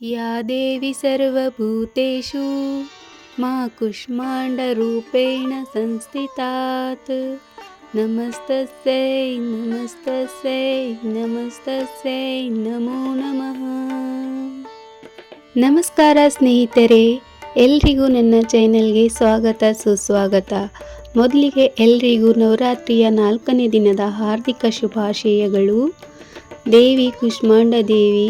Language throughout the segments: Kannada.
या देवी सर्वभूतेषु मा कुष्माण्डरूपेण संस्थितात् नमस्तस्यै नमस्तस्यै ನಮಸ್ತಸ್ಯೈ ನಮೋ ನಮಃ ನಮಸ್ಕಾರ ಸ್ನೇಹಿತರೆ ಎಲ್ರಿಗೂ ನನ್ನ ಚಾನೆಲ್ಗೆ ಸ್ವಾಗತ ಸುಸ್ವಾಗತ ಮೊದಲಿಗೆ ಎಲ್ರಿಗೂ ನವರಾತ್ರಿಯ ನಾಲ್ಕನೇ ದಿನದ ಹಾರ್ದಿಕ ಶುಭಾಶಯಗಳು ದೇವಿ ಕುಷ್ಮಾಂಡ ದೇವಿ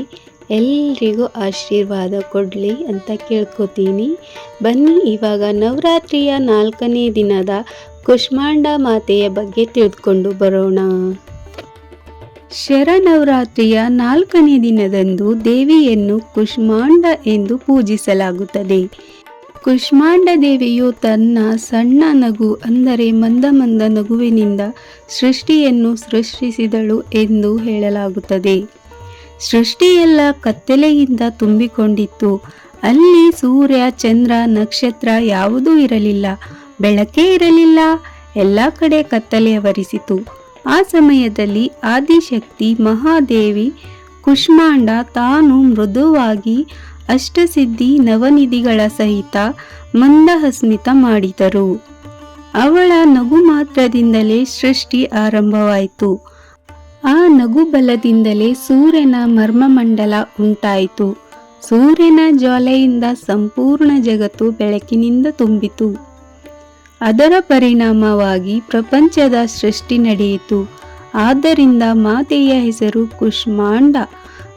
ಎಲ್ರಿಗೂ ಆಶೀರ್ವಾದ ಕೊಡಲಿ ಅಂತ ಕೇಳ್ಕೊತೀನಿ. ಬನ್ನಿ ಇವಾಗ ನವರಾತ್ರಿಯ ನಾಲ್ಕನೇ ದಿನದ ಕುಷ್ಮಾಂಡ ಮಾತೆಯ ಬಗ್ಗೆ ತಿಳಿದುಕೊಂಡು ಬರೋಣ. ಶರನವರಾತ್ರಿಯ ನಾಲ್ಕನೇ ದಿನದಂದು ದೇವಿಯನ್ನು ಕುಷ್ಮಾಂಡ ಎಂದು ಪೂಜಿಸಲಾಗುತ್ತದೆ. ಕುಷ್ಮಾಂಡ ದೇವಿಯು ತನ್ನ ಸಣ್ಣ ನಗು ಅಂದರೆ ಮಂದ ಮಂದ ನಗುವಿನಿಂದ ಸೃಷ್ಟಿಯನ್ನು ಸೃಷ್ಟಿಸಿದಳು ಎಂದು ಹೇಳಲಾಗುತ್ತದೆ. ಸೃಷ್ಟಿಯೆಲ್ಲ ಕತ್ತಲೆಯಿಂದ ತುಂಬಿಕೊಂಡಿತ್ತು. ಅಲ್ಲಿ ಸೂರ್ಯ, ಚಂದ್ರ, ನಕ್ಷತ್ರ ಯಾವುದೂ ಇರಲಿಲ್ಲ. ಬೆಳಕೇ ಇರಲಿಲ್ಲ. ಎಲ್ಲ ಕಡೆ ಕತ್ತಲೆ ಆವರಿಸಿತು. ಆ ಸಮಯದಲ್ಲಿ ಆದಿಶಕ್ತಿ, ಮಹಾದೇವಿ, ಕುಷ್ಮಾಂಡ ತಾನು ಮೃದುವಾಗಿ ಅಷ್ಟಸಿದ್ಧಿ ನವನಿಧಿಗಳ ಸಹಿತ ಮಂದಹಸ್ಮಿತ ಮಾಡಿದರು. ಅವಳ ನಗು ಮಾತ್ರದಿಂದಲೇ ಸೃಷ್ಟಿ ಆರಂಭವಾಯಿತು. ಆ ನಗು ಬಲದಿಂದಲೇ ಸೂರ್ಯನ ಮರ್ಮಮಂಡಲ ಉಂಟಾಯಿತು. ಸೂರ್ಯನ ಜ್ವಾಲೆಯಿಂದ ಸಂಪೂರ್ಣ ಜಗತ್ತು ಬೆಳಕಿನಿಂದ ತುಂಬಿತು. ಅದರ ಪರಿಣಾಮವಾಗಿ ಪ್ರಪಂಚದ ಸೃಷ್ಟಿ ನಡೆಯಿತು. ಆದ್ದರಿಂದ ಮಾತೆಯ ಹೆಸರು ಕುಷ್ಮಾಂಡ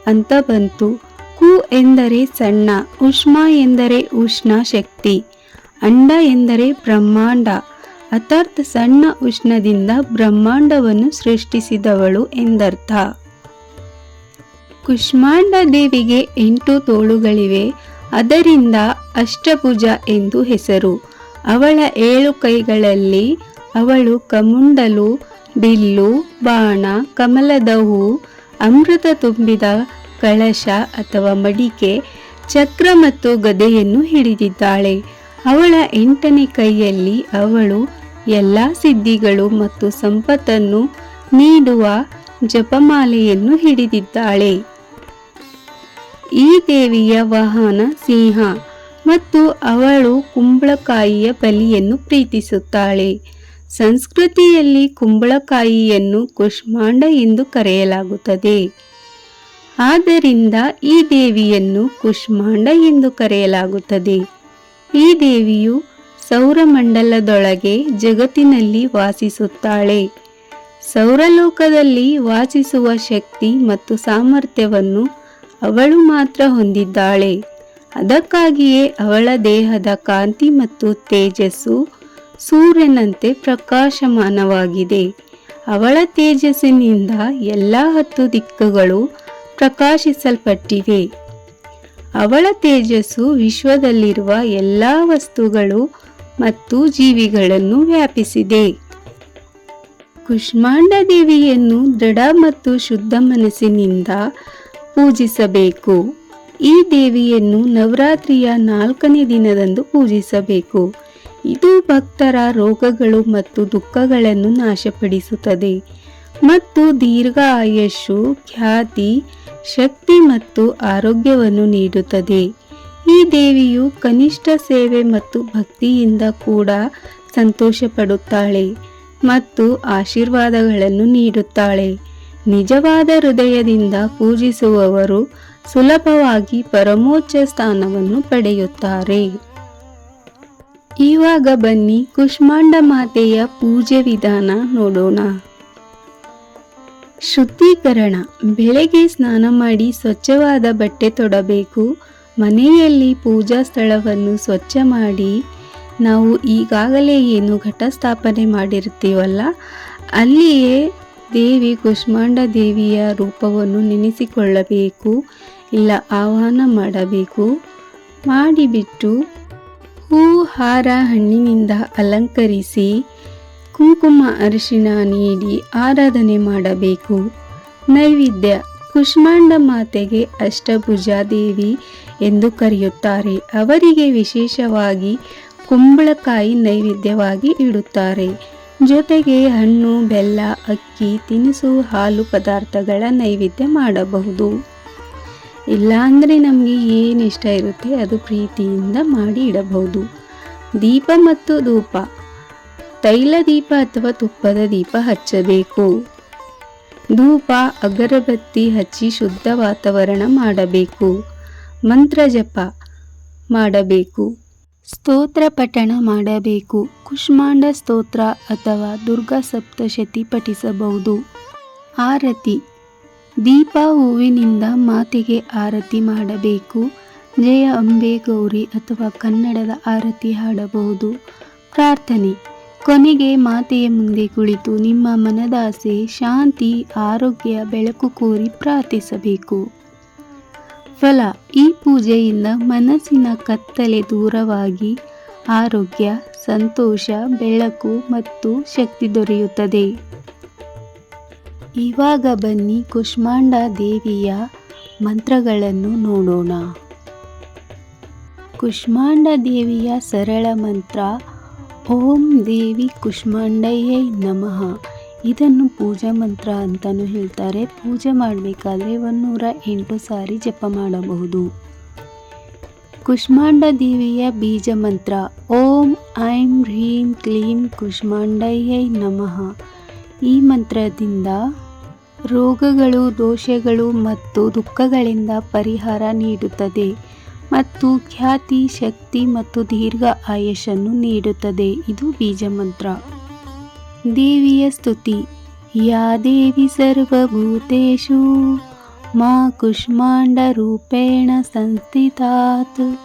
ಅಂತ ಬಂತು. ಕು ಎಂದರೆ ಸಣ್ಣ, ಉಷ್ಮ ಎಂದರೆ ಉಷ್ಣ ಶಕ್ತಿ, ಅಂಡ ಎಂದರೆ ಬ್ರಹ್ಮಾಂಡ. ಅಥಾರ್ಥ ಸಣ್ಣ ಉಷ್ಣದಿಂದ ಬ್ರಹ್ಮಾಂಡವನ್ನು ಸೃಷ್ಟಿಸಿದವಳು ಎಂದರ್ಥ. ಕುಷ್ಮಾಂಡ ದೇವಿಗೆ ಎಂಟು ತೋಳುಗಳಿವೆ. ಅದರಿಂದ ಅಷ್ಟಭುಜ ಎಂದು ಹೆಸರು. ಅವಳ ಏಳು ಕೈಗಳಲ್ಲಿ ಅವಳು ಕಮುಂಡಲು, ಬಿಲ್ಲು, ಬಾಣ ಕಮಲದ ಹೂ ಅಮೃತ ತುಂಬಿದ ಕಳಶ ಅಥವಾ ಮಡಿಕೆ, ಚಕ್ರ ಮತ್ತು ಗದೆಯನ್ನು ಹಿಡಿದಿದ್ದಾಳೆ. ಅವಳ ಎಂಟನೇ ಕೈಯಲ್ಲಿ ಅವಳು ಎಲ್ಲ ಸಿದ್ಧಿಗಳು ಮತ್ತು ಸಂಪತ್ತನ್ನು ನೀಡುವ ಜಪಮಾಲೆಯನ್ನು ಹಿಡಿದಿದ್ದಾಳೆ. ಈ ದೇವಿಯ ವಾಹನ ಸಿಂಹ ಮತ್ತು ಅವಳು ಕುಂಬಳಕಾಯಿಯ ಬಲಿಯನ್ನು ಪ್ರೀತಿಸುತ್ತಾಳೆ. ಸಂಸ್ಕೃತಿಯಲ್ಲಿ ಕುಂಬಳಕಾಯಿಯನ್ನು ಕುಷ್ಮಾಂಡ ಎಂದು ಕರೆಯಲಾಗುತ್ತದೆ. ಆದ್ದರಿಂದ ಈ ದೇವಿಯನ್ನು ಕುಷ್ಮಾಂಡ ಎಂದು ಕರೆಯಲಾಗುತ್ತದೆ. ಈ ದೇವಿಯು ಸೌರಮಂಡಲದೊಳಗೆ ಜಗತ್ತಿನಲ್ಲಿ ವಾಸಿಸುತ್ತಾಳೆ. ಸೌರಲೋಕದಲ್ಲಿ ವಾಸಿಸುವ ಶಕ್ತಿ ಮತ್ತು ಸಾಮರ್ಥ್ಯವನ್ನು ಅವಳು ಮಾತ್ರ ಹೊಂದಿದ್ದಾಳೆ. ಅದಕ್ಕಾಗಿಯೇ ಅವಳ ದೇಹದ ಕಾಂತಿ ಮತ್ತು ತೇಜಸ್ಸು ಸೂರ್ಯನಂತೆ ಪ್ರಕಾಶಮಾನವಾಗಿದೆ. ಅವಳ ತೇಜಸ್ಸಿನಿಂದ ಎಲ್ಲ ಹತ್ತು ದಿಕ್ಕುಗಳು ಪ್ರಕಾಶಿಸಲ್ಪಟ್ಟಿವೆ. ಅವಳ ತೇಜಸ್ಸು ವಿಶ್ವದಲ್ಲಿರುವ ಎಲ್ಲ ವಸ್ತುಗಳು ಮತ್ತು ಜೀವಿಗಳನ್ನು ವ್ಯಾಪಿಸಿದೆ. ಕುಷ್ಮಾಂಡ ದೇವಿಯನ್ನು ದೃಢ ಮತ್ತು ಶುದ್ಧ ಮನಸ್ಸಿನಿಂದ ಪೂಜಿಸಬೇಕು. ಈ ದೇವಿಯನ್ನು ನವರಾತ್ರಿಯ ನಾಲ್ಕನೇ ದಿನದಂದು ಪೂಜಿಸಬೇಕು. ಇದು ಭಕ್ತರ ರೋಗಗಳು ಮತ್ತು ದುಃಖಗಳನ್ನು ನಾಶಪಡಿಸುತ್ತದೆ. ಮತ್ತು ದೀರ್ಘ ಆಯಸ್ಸು, ಖ್ಯಾತಿ, ಶಕ್ತಿ ಮತ್ತು ಆರೋಗ್ಯವನ್ನು ನೀಡುತ್ತದೆ. ಈ ದೇವಿಯು ಕನಿಷ್ಠ ಸೇವೆ ಮತ್ತು ಭಕ್ತಿಯಿಂದ ಕೂಡ ಸಂತೋಷ ಪಡುತ್ತಾಳೆ ಮತ್ತು ಆಶೀರ್ವಾದಗಳನ್ನು ನೀಡುತ್ತಾಳೆ. ನಿಜವಾದ ಹೃದಯದಿಂದ ಪೂಜಿಸುವವರು ಸುಲಭವಾಗಿ ಪರಮೋಚ್ಚ ಸ್ಥಾನವನ್ನು ಪಡೆಯುತ್ತಾರೆ. ಇವಾಗ ಬನ್ನಿ ಕುಷ್ಮಾಂಡ ಮಾತೆಯ ಪೂಜೆ ವಿಧಾನ ನೋಡೋಣ. ಶುದ್ಧೀಕರಣ. ಬೆಳಗ್ಗೆ ಸ್ನಾನ ಮಾಡಿ ಸ್ವಚ್ಛವಾದ ಬಟ್ಟೆ ತೊಡಬೇಕು. ಮನೆಯಲ್ಲಿ ಪೂಜಾ ಸ್ಥಳವನ್ನು ಸ್ವಚ್ಛ ಮಾಡಿ ನಾವು ಈಗಾಗಲೇ ಏನು ಘಟಸ್ಥಾಪನೆ ಮಾಡಿರ್ತೀವಲ್ಲ ಅಲ್ಲಿಯೇ ದೇವಿ ಕುಷ್ಮಾಂಡ ದೇವಿಯ ರೂಪವನ್ನು ನೆನೆಸಿಕೊಳ್ಳಬೇಕು, ಇಲ್ಲ ಆಹ್ವಾನ ಮಾಡಬೇಕು. ಮಾಡಿಬಿಟ್ಟು ಹೂ ಹಾರ ಹಣ್ಣಿನಿಂದ ಅಲಂಕರಿಸಿ ಕುಂಕುಮ ಅರಿಶಿಣ ನೀಡಿ ಆರಾಧನೆ ಮಾಡಬೇಕು. ನೈವೇದ್ಯ, ಕುಷ್ಮಾಂಡ ಮಾತೆಗೆ ಅಷ್ಟಭುಜ ದೇವಿ ಎಂದು ಕರೆಯುತ್ತಾರೆ. ಅವರಿಗೆ ವಿಶೇಷವಾಗಿ ಕುಂಬಳಕಾಯಿ ನೈವೇದ್ಯವಾಗಿ ಇಡುತ್ತಾರೆ. ಜೊತೆಗೆ ಹಣ್ಣು, ಬೆಲ್ಲ, ಅಕ್ಕಿ, ತಿನಿಸು, ಹಾಲು ಪದಾರ್ಥಗಳ ನೈವೇದ್ಯ ಮಾಡಬಹುದು. ಇಲ್ಲಾಂದರೆ ನಮಗೆ ಏನು ಇಷ್ಟ ಇರುತ್ತೆ ಅದು ಪ್ರೀತಿಯಿಂದ ಮಾಡಿ ಇಡಬಹುದು. ದೀಪ ಮತ್ತು ಧೂಪ. ತೈಲ ದೀಪ ಅಥವಾ ತುಪ್ಪದ ದೀಪ ಹಚ್ಚಬೇಕು. ಧೂಪ, ಅಗರಬತ್ತಿ ಹಚ್ಚಿ ಶುದ್ಧ ವಾತಾವರಣ ಮಾಡಬೇಕು. ಮಂತ್ರ ಜಪ ಮಾಡಬೇಕು. ಸ್ತೋತ್ರ ಪಠಣ ಮಾಡಬೇಕು. ಕುಷ್ಮಾಂಡ ಸ್ತೋತ್ರ ಅಥವಾ ದುರ್ಗಾ ಸಪ್ತಶತಿ ಪಠಿಸಬಹುದು. ಆರತಿ ದೀಪ ಹೂವಿನಿಂದ ಮಾತೆಗೆ ಆರತಿ ಮಾಡಬೇಕು. ಜಯ ಅಂಬೆ ಗೌರಿ ಅಥವಾ ಕನ್ನಡದ ಆರತಿ ಹಾಡಬಹುದು. ಪ್ರಾರ್ಥನೆ ಕೊನೆಗೆ ಮಾತೆಯ ಮುಂದೆ ಕುಳಿತು ನಿಮ್ಮ ಮನದಾಸೆ, ಶಾಂತಿ, ಆರೋಗ್ಯ, ಬೆಳಕು ಕೋರಿ ಪ್ರಾರ್ಥಿಸಬೇಕು. ಫಲ. ಈ ಪೂಜೆಯಿಂದ ಮನಸ್ಸಿನ ಕತ್ತಲೆ ದೂರವಾಗಿ ಆರೋಗ್ಯ, ಸಂತೋಷ, ಬೆಳಕು ಮತ್ತು ಶಕ್ತಿ ದೊರೆಯುತ್ತದೆ. ಇವಾಗ ಬನ್ನಿ ಕುಷ್ಮಾಂಡ ದೇವಿಯ ಮಂತ್ರಗಳನ್ನು ನೋಡೋಣ. ಕುಷ್ಮಾಂಡ ದೇವಿಯ ಸರಳ ಮಂತ್ರ, ಓಂ ದೇವಿ ಕುಷ್ಮಾಂಡಯ್ಯೈ ನಮಃ. ಇದನ್ನು ಪೂಜಾ ಮಂತ್ರ ಅಂತಲೂ ಹೇಳ್ತಾರೆ. ಪೂಜೆ ಮಾಡಬೇಕಾದ್ರೆ ಒಂದೂರ ಎಂಟು ಸಾರಿ ಜಪ ಮಾಡಬಹುದು. ಕುಷ್ಮಾಂಡ ದೇವಿಯ ಬೀಜ ಮಂತ್ರ. ಓಂ ಐಂ ಹ್ರೀಂ ಕ್ಲೀಂ ಕುಷ್ಮಾಂಡಯ್ಯೈ ನಮಃ. ಈ ಮಂತ್ರದಿಂದ ರೋಗಗಳು, ದೋಷಗಳು ಮತ್ತು ದುಃಖಗಳಿಂದ ಪರಿಹಾರ ನೀಡುತ್ತದೆ ಮತ್ತು ಖ್ಯಾತಿ, ಶಕ್ತಿ ಮತ್ತು ದೀರ್ಘ ಆಯಸ್ಸನ್ನು ನೀಡುತ್ತದೆ. ಇದು ಬೀಜ ಮಂತ್ರ. ದೇವಿಯ ಸ್ತುತಿ. ಯಾ ದೇವಿ ಸರ್ವಭೂತೇಷು ಮಾ ಕುಷ್ಮಾಂಡ ರೂಪೇಣ ಸಂಸ್ಥಿತಾತ್.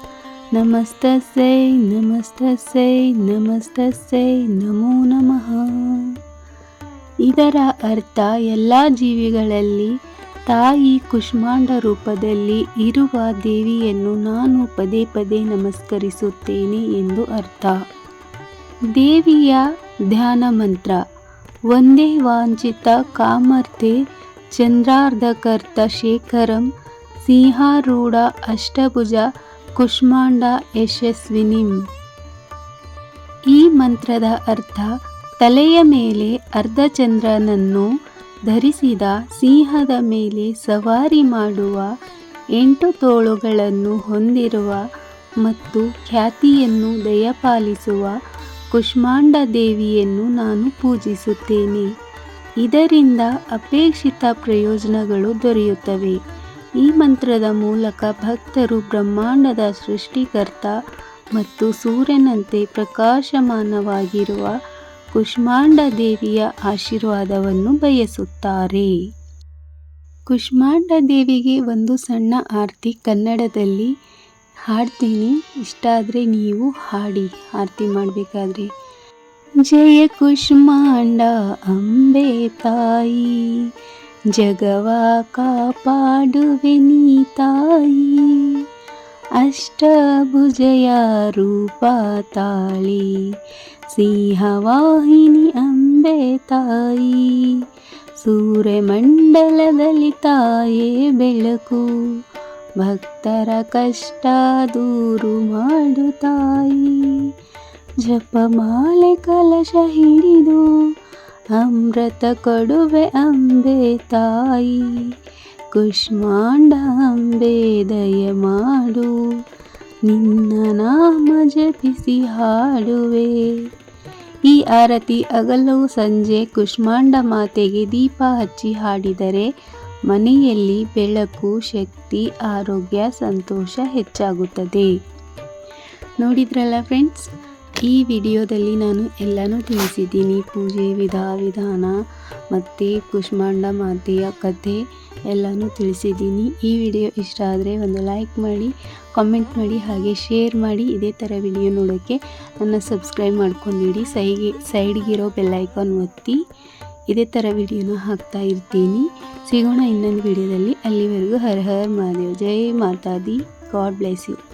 ನಮಸ್ತಸ್ಸೈ ನಮಸ್ತಸ್ಸೈ ನಮಸ್ತಸ್ಸೈ, ನಮೋ ನಮಃ. ಇದರ ಅರ್ಥ, ಎಲ್ಲ ಜೀವಿಗಳಲ್ಲಿ ತಾಯಿ ಕುಷ್ಮಾಂಡ ರೂಪದಲ್ಲಿ ಇರುವ ದೇವಿಯನ್ನು ನಾನು ಪದೇ ಪದೇ ನಮಸ್ಕರಿಸುತ್ತೇನೆ ಎಂದು ಅರ್ಥ. ದೇವಿಯ ಧ್ಯಾನ ಮಂತ್ರ. ಒಂದೇ ವಾಂಚಿತ ಕಾಮರ್ತೆ ಚಂದ್ರಾರ್ಧಕರ್ತ ಶೇಖರಂ ಸಿಂಹಾರೂಢ ಅಷ್ಟಭುಜ ಕುಷ್ಮಾಂಡ ಯಶಸ್ವಿನಿಂ. ಈ ಮಂತ್ರದ ಅರ್ಥ ತಲೆಯ ಮೇಲೆ ಅರ್ಧಚಂದ್ರನನ್ನು ಧರಿಸಿದ ಸಿಂಹದ ಮೇಲೆ ಸವಾರಿ ಮಾಡುವ ಎಂಟು ತೋಳುಗಳನ್ನು ಹೊಂದಿರುವ ಮತ್ತು ಖ್ಯಾತಿಯನ್ನು ದಯಪಾಲಿಸುವ ಕುಷ್ಮಾಂಡ ದೇವಿಯನ್ನು ನಾನು ಪೂಜಿಸುತ್ತೇನೆ. ಇದರಿಂದ ಅಪೇಕ್ಷಿತ ಪ್ರಯೋಜನಗಳು ದೊರೆಯುತ್ತವೆ. ಈ ಮಂತ್ರದ ಮೂಲಕ ಭಕ್ತರು ಬ್ರಹ್ಮಾಂಡದ ಸೃಷ್ಟಿಕರ್ತ ಮತ್ತು ಸೂರ್ಯನಂತೆ ಪ್ರಕಾಶಮಾನವಾಗಿರುವ ಕುಷ್ಮಾಂಡ ದೇವಿಯ ಆಶೀರ್ವಾದವನ್ನು ಬಯಸುತ್ತಾರೆ. ಕುಷ್ಮಾಂಡ ದೇವಿಗೆ ಒಂದು ಸಣ್ಣ ಆರತಿ ಕನ್ನಡದಲ್ಲಿ ಹಾಡ್ತೀನಿ. ಇಷ್ಟ ಆದರೆ ನೀವು ಹಾಡಿ. ಆರತಿ ಮಾಡಬೇಕಾದ್ರೆ. ಜಯ ಕುಷ್ಮಾಂಡ ಅಂಬೆ ತಾಯಿ. ಜಗವ ಕಾಪಾಡುವೆ ನೀ ತಾಯಿ. ಅಷ್ಟಭುಜಯ ರೂಪ ತಾಳಿ. ಸಿಂಹವಾಹಿನಿ ಅಂಬೆ ತಾಯಿ. ಸೂರ್ಯಮಂಡಲದಲ್ಲಿ ತಾಯೇ ಬೆಳಕು. ಭಕ್ತರ ಕಷ್ಟ ದೂರು ಮಾಡು ತಾಯಿ. ಜಪಮಾಲೆ ಕಲಶ ಹಿಡಿದು ಅಮೃತ ಕೊಡುವೆ ಅಂಬೆ ತಾಯಿ. ಕುಷ್ಮಾಂಡ ಅಂಬೆ ದಯ ಮಾಡು, ನಿನ್ನ ನಾಮ ಜಪಿಸಿ ಹಾಡುವೆ. ಈ ಆರತಿ ಅಗಲವು ಸಂಜೆ ಕುಷ್ಮಾಂಡ ಮಾತೆಗೆ ದೀಪ ಹಚ್ಚಿ ಹಾಡಿದರೆ ಮನೆಯಲ್ಲಿ ಬೆಳಕು, ಶಕ್ತಿ, ಆರೋಗ್ಯ, ಸಂತೋಷ ಹೆಚ್ಚಾಗುತ್ತದೆ. ನೋಡಿದ್ರಲ್ಲ ಫ್ರೆಂಡ್ಸ್ ಈ ವಿಡಿಯೋದಲ್ಲಿ ನಾನು ಎಲ್ಲನೂ ತಿಳಿಸಿದ್ದೀನಿ. ಪೂಜೆ, ವಿಧ, ವಿಧಾನ ಮತ್ತು ಕುಷ್ಮಾಂಡ ಮಾತೆಯ ಕಥೆ ಎಲ್ಲನೂ ತಿಳಿಸಿದ್ದೀನಿ. ಈ ವಿಡಿಯೋ ಇಷ್ಟ ಆದರೆ ಒಂದು ಲೈಕ್ ಮಾಡಿ ಕಾಮೆಂಟ್ ಮಾಡಿ, ಹಾಗೆ ಶೇರ್ ಮಾಡಿ. ಇದೇ ಥರ ವಿಡಿಯೋ ನೋಡೋಕ್ಕೆ ನನ್ನ ಸಬ್ಸ್ಕ್ರೈಬ್ ಮಾಡ್ಕೊಂಡಿಡಿ. ಸೈಗೆ ಸೈಡ್ಗಿರೋ ಬೆಲ್ಲೈಕಾನ್ ಒತ್ತಿ. ಇದೇ ಥರ ವಿಡಿಯೋನ ಹಾಕ್ತಾ ಇರ್ತೀನಿ. ಸಿಗೋಣ ಇನ್ನೊಂದು ವಿಡಿಯೋದಲ್ಲಿ. ಅಲ್ಲಿವರೆಗೂ Har Har Mahadev. Jai Mata Di. God bless you.